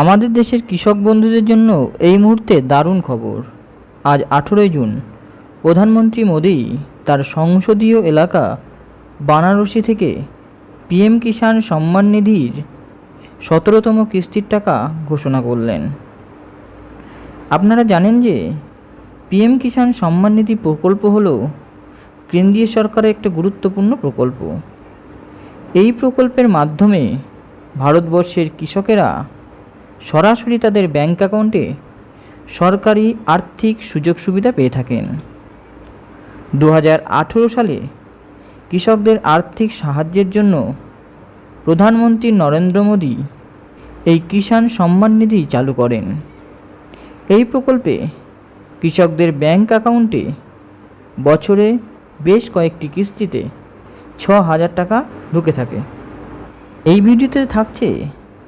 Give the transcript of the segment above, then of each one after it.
আমাদের দেশের কৃষক বন্ধুদের জন্য এই মুহূর্তে দারুণ খবর। আজ আঠেরোই জুন। প্রধানমন্ত্রী মোদী তার সংসদীয় এলাকা বানারসি থেকে পিএম কিষাণ সম্মান নিধির সতেরোতম কিস্তির টাকা ঘোষণা করলেন। আপনারা জানেন যে পিএম কিষাণ সম্মান নিধি প্রকল্প হল কেন্দ্রীয় সরকারের একটা গুরুত্বপূর্ণ প্রকল্প। এই প্রকল্পের মাধ্যমে ভারতবর্ষের কৃষকেরা সরাসরি তাদের ব্যাংক অ্যাকাউন্টে সরকারি আর্থিক সুযোগ সুবিধা পেয়ে থাকেন। দু হাজার আঠেরো সালে কৃষকদের আর্থিক সাহায্যের জন্য প্রধানমন্ত্রী নরেন্দ্র মোদী এই কিষাণ সম্মান নিধি চালু করেন। এই প্রকল্পে কৃষকদের ব্যাংক অ্যাকাউন্টে বছরে বেশ কয়েকটি কিস্তিতে ছ হাজার টাকা ঢুকে থাকে। এই ভিডিওতে থাকছে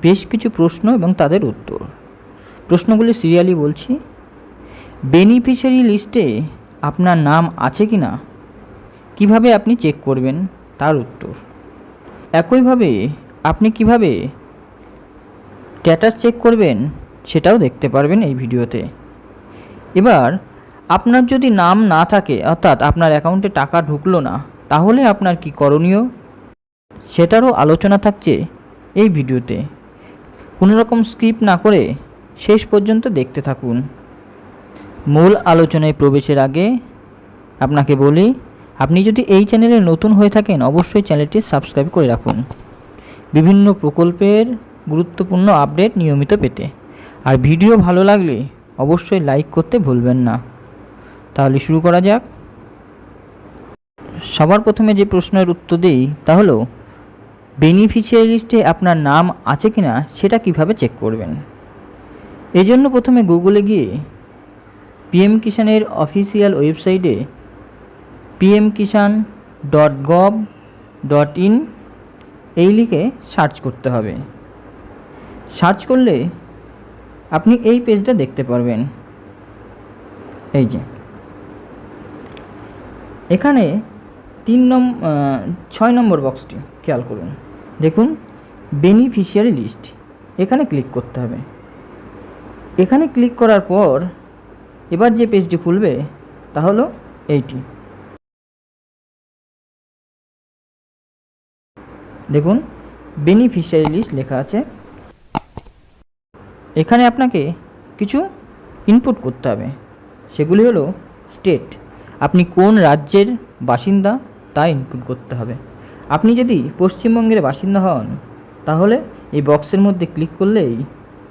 বেশ কিছু প্রশ্ন এবং তাদের উত্তর। প্রশ্নগুলি সিরিয়ালি বলছি। বেনিফিশিয়ারি লিস্টে আপনার নাম আছে কি না কীভাবে আপনি চেক করবেন? তার উত্তর। একইভাবে আপনি কীভাবে স্ট্যাটাস চেক করবেন সেটাও দেখতে পারবেন এই ভিডিওতে। এবার, আপনার যদি নাম না থাকে, অর্থাৎ আপনার অ্যাকাউন্টে টাকা ঢুকলো না, তাহলে আপনার কি করণীয়? সেটারও আলোচনা থাকছে এই ভিডিওতে। কোনো রকম স্কিপ না করে শেষ পর্যন্ত দেখতে থাকুন। মূল আলোচনায় প্রবেশের আগে আপনাকে বলি, আপনি যদি এই চ্যানেলে নতুন হয়ে থাকেন, অবশ্যই চ্যানেলটি সাবস্ক্রাইব করে রাখুন। বিভিন্ন প্রকল্পের গুরুত্বপূর্ণ আপডেট নিয়মিত পেতে। আর ভিডিও ভালো লাগলে অবশ্যই লাইক করতে ভুলবেন না। তাহলে শুরু করা যাক। সবার প্রথমে যে প্রশ্নের উত্তর দিই তা হলো বেনিফিশিয়ারি লিস্টে আপনার নাম আছে কি না সেটা কীভাবে চেক করবেন? এই জন্য প্রথমে গুগলে গিয়ে পিএম কিষানের অফিসিয়াল ওয়েবসাইটে PM Kisan dot gov dot in এই লিখে সার্চ করতে হবে। সার্চ করলে আপনি এই পেজটা দেখতে পারবেন। এই যে। এখানে তিন নম ছয় নম্বর বক্সটি খেয়াল করুন। দেখুন বেনিফিশিয়ারি লিস্ট এখানে ক্লিক করতে হবে। এখানে ক্লিক করার পর, এবার যে পেজটি খুলবে, তা হলো এইটি। দেখুন বেনিফিশিয়ারি লিস্ট লেখা আছে। এখানে আপনাকে কিছু ইনপুট করতে হবে। সেগুলি হলো স্টেট আপনি কোন রাজ্যের বাসিন্দা? তা ইনপুট করতে হবে। আপনি যদি পশ্চিমবঙ্গের বাসিন্দা হন, তাহলে এই বক্সের মধ্যে ক্লিক করলেই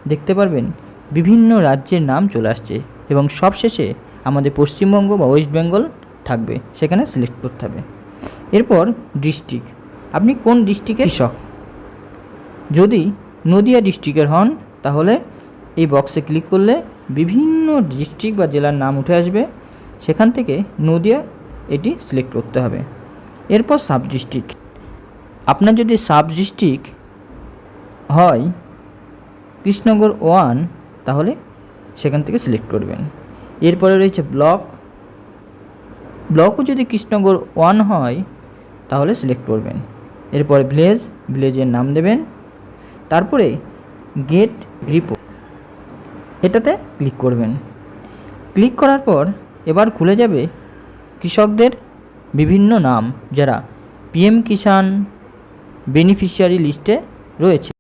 দেখতে পারবেন বিভিন্ন রাজ্যের নাম চলে আসছে এবং সবশেষে আমাদের পশ্চিমবঙ্গ বা ওয়েস্ট বেঙ্গল থাকবে, সেখানে সিলেক্ট করতে হবে। এরপর ডিস্ট্রিক্ট আপনি কোন ডিস্ট্রিক্টের কৃষক? যদি নদিয়া ডিস্ট্রিক্টের হন, তাহলে এই বক্সে ক্লিক করলে বিভিন্ন ডিস্ট্রিক্ট বা জেলার নাম উঠে আসবে। সেখান থেকে নদিয়া এটি সিলেক্ট করতে হবে। এরপর সাব ডিস্ট্রিক্ট আপনার যদি সাব ডিস্ট্রিক্ট হয় কৃষ্ণনগর ওয়ান, তাহলে সেখান থেকে সিলেক্ট করবেন। এরপরে রয়েছে ব্লক। ব্লকও যদি কৃষ্ণনগর ওয়ান হয়, তাহলে সিলেক্ট করবেন। এরপরে ভিলেজ, ভিলেজের নাম দেবেন। তারপরে গেট রিপোর্ট এটাতে ক্লিক করবেন। ক্লিক করার পর এবার খুলে যাবে কৃষকদের বিভিন্ন নাম যারা পিএম কিষাণ বেনিফিশিয়ারি লিস্টে রয়েছে।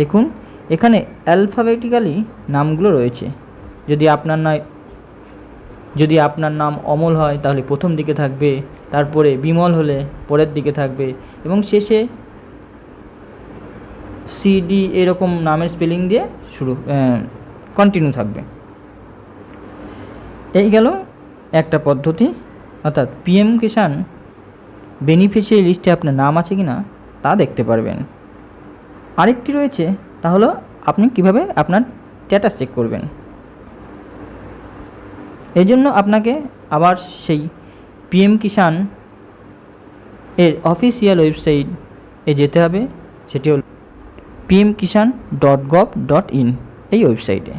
দেখুন, এখানে অ্যালফাবেটিক্যালি নামগুলো রয়েছে। যদি আপনার নয় যদি আপনার নাম অমল হয়, তাহলে প্রথম দিকে থাকবে, তারপরে বিমল হলে পরের দিকে থাকবে, এবং শেষে সিডি এরকম নামের স্পেলিং দিয়ে শুরু কন্টিনিউ থাকবে। এই গেল একটা পদ্ধতি। অর্থাৎ পিএম কিষাণ বেনিফিশিয়ারি লিস্টে আপনার নাম আছে কি না তা দেখতে পারবেন। আরেকটি রয়েছে, তা হলো আপনি কীভাবে আপনার স্ট্যাটাস চেক করবেন। এই জন্য আপনাকে আবার সেই পিএম কিষাণ এর অফিসিয়াল ওয়েবসাইট এ যেতে হবে, সেটি হল PM Kisan dot gov dot in এই ওয়েবসাইটে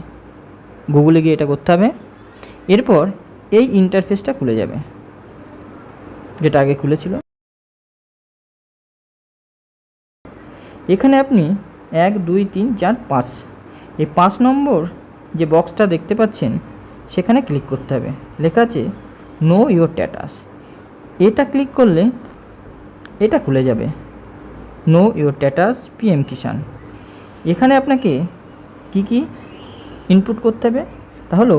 গুগলে গিয়ে এটা করতে হবে। এরপর এই ইন্টারফেসটা খুলে যাবে, যেটা আগে খুলেছিল। এখানে আপনি এক, দুই, তিন, চার, পাঁচ। এই পাঁচ নম্বর যে বক্সটা দেখতে পাচ্ছেন, সেখানে ক্লিক করতে হবে। লেখা আছে নো ইয়োর ট্যাটাস এটা ক্লিক করলে এটা খুলে যাবে। Know your status PM Kisan এখানে আপনাকে কি কি ইনপুট করতে হবে? তা হলো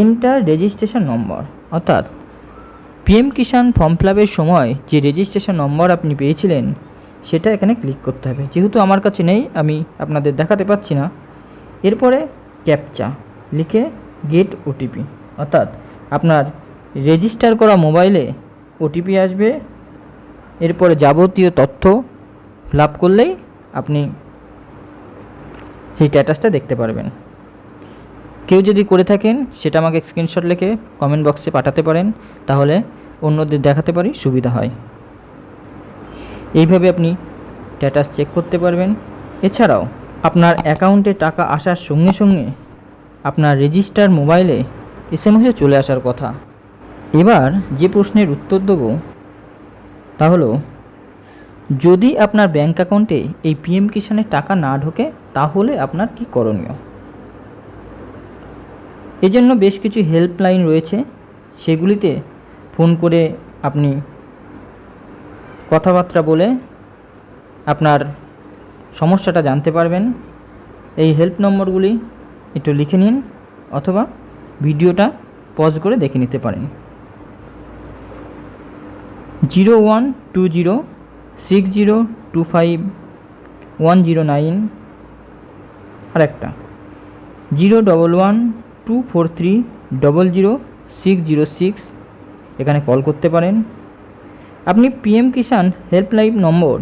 এন্টার রেজিস্ট্রেশন নম্বর অর্থাৎ পিএম কিষাণ ফর্ম ফিলাপের সময় যে রেজিস্ট্রেশন নম্বর আপনি পেয়েছিলেন, সেটা এখানে ক্লিক করতে হবে। যেহেতু আমার কাছে নেই, আমি আপনাদের দেখাতে পাচ্ছি না। এরপরে ক্যাপচা লিখে গেট ওটিপি অর্থাৎ আপনার রেজিস্টার করা মোবাইলে ওটিপি আসবে। এরপরে যাবতীয় তথ্য আপ করলেই আপনি সেই স্ট্যাটাসটা দেখতে পারবেন। কেউ যদি করে থাকেন, সেটা আমাকে স্ক্রিনশট লিখে কমেন্ট বক্সে পাঠাতে পারেন, তাহলে অন্যদের দেখাতে পারি, সুবিধা হয়। এইভাবে আপনি স্ট্যাটাস চেক করতে পারবেন। এছাড়াও, আপনার অ্যাকাউন্টে টাকা আসার সঙ্গে সঙ্গে আপনার রেজিস্টার মোবাইলে এস এম চলে আসার কথা। এবার যে প্রশ্নের উত্তর দেবো, তা হলো, যদি আপনার ব্যাংক অ্যাকাউন্টে এই পিএম কিষাণের টাকা না ঢোকে, তাহলে আপনার কি করণীয়? এজন্য বেশ কিছু হেল্পলাইন রয়েছে। সেগুলিতে ফোন করে আপনি কথাবার্তা বলে আপনার সমস্যাটা জানতে পারবেন। এই হেল্প নম্বরগুলি একটু লিখে নিন অথবা ভিডিওটা পজ করে দেখে নিতে পারেন। Zero one two zero six zero two five one zero nine আর একটা। Zero double one two four three double zero six zero six এখানে কল করতে পারেন। আপনি পিএম কিষাণ হেল্পলাইন নম্বর,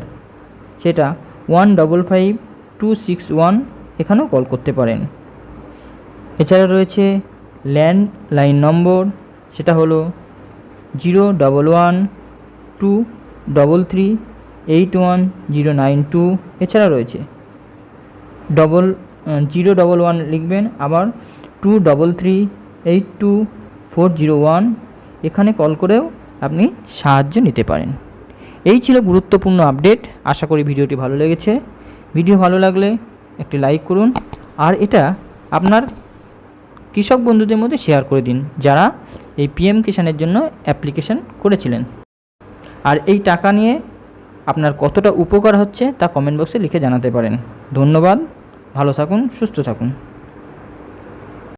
সেটা one double five two six one এখানেও call করতে পারেন। এছাড়া রয়েছে ল্যান্ডলাইন নম্বর, সেটা হলো zero double one two double three eight one zero nine two এছাড়া রয়েছে। ডবল জিরো ডবল ওয়ান লিখবেন, আবার two double three eight two four zero one এখানে কল করেও আপনি সাহায্য নিতে পারেন। এই ছিল গুরুত্বপূর্ণ আপডেট আশা করি ভিডিওটি ভালো লেগেছে। ভিডিও ভালো লাগলে একটি লাইক করুন। আর এটা আপনার কৃষক বন্ধুদের মধ্যে শেয়ার করে দিন, যারা এই পিএম কিষাণের জন্য অ্যাপ্লিকেশন করেছিলেন। আর এই টাকা নিয়ে আপনার কতটা উপকার হচ্ছে তা কমেন্ট বক্সে লিখে জানাতে পারেন। ধন্যবাদ। ভালো থাকুন, সুস্থ থাকুন।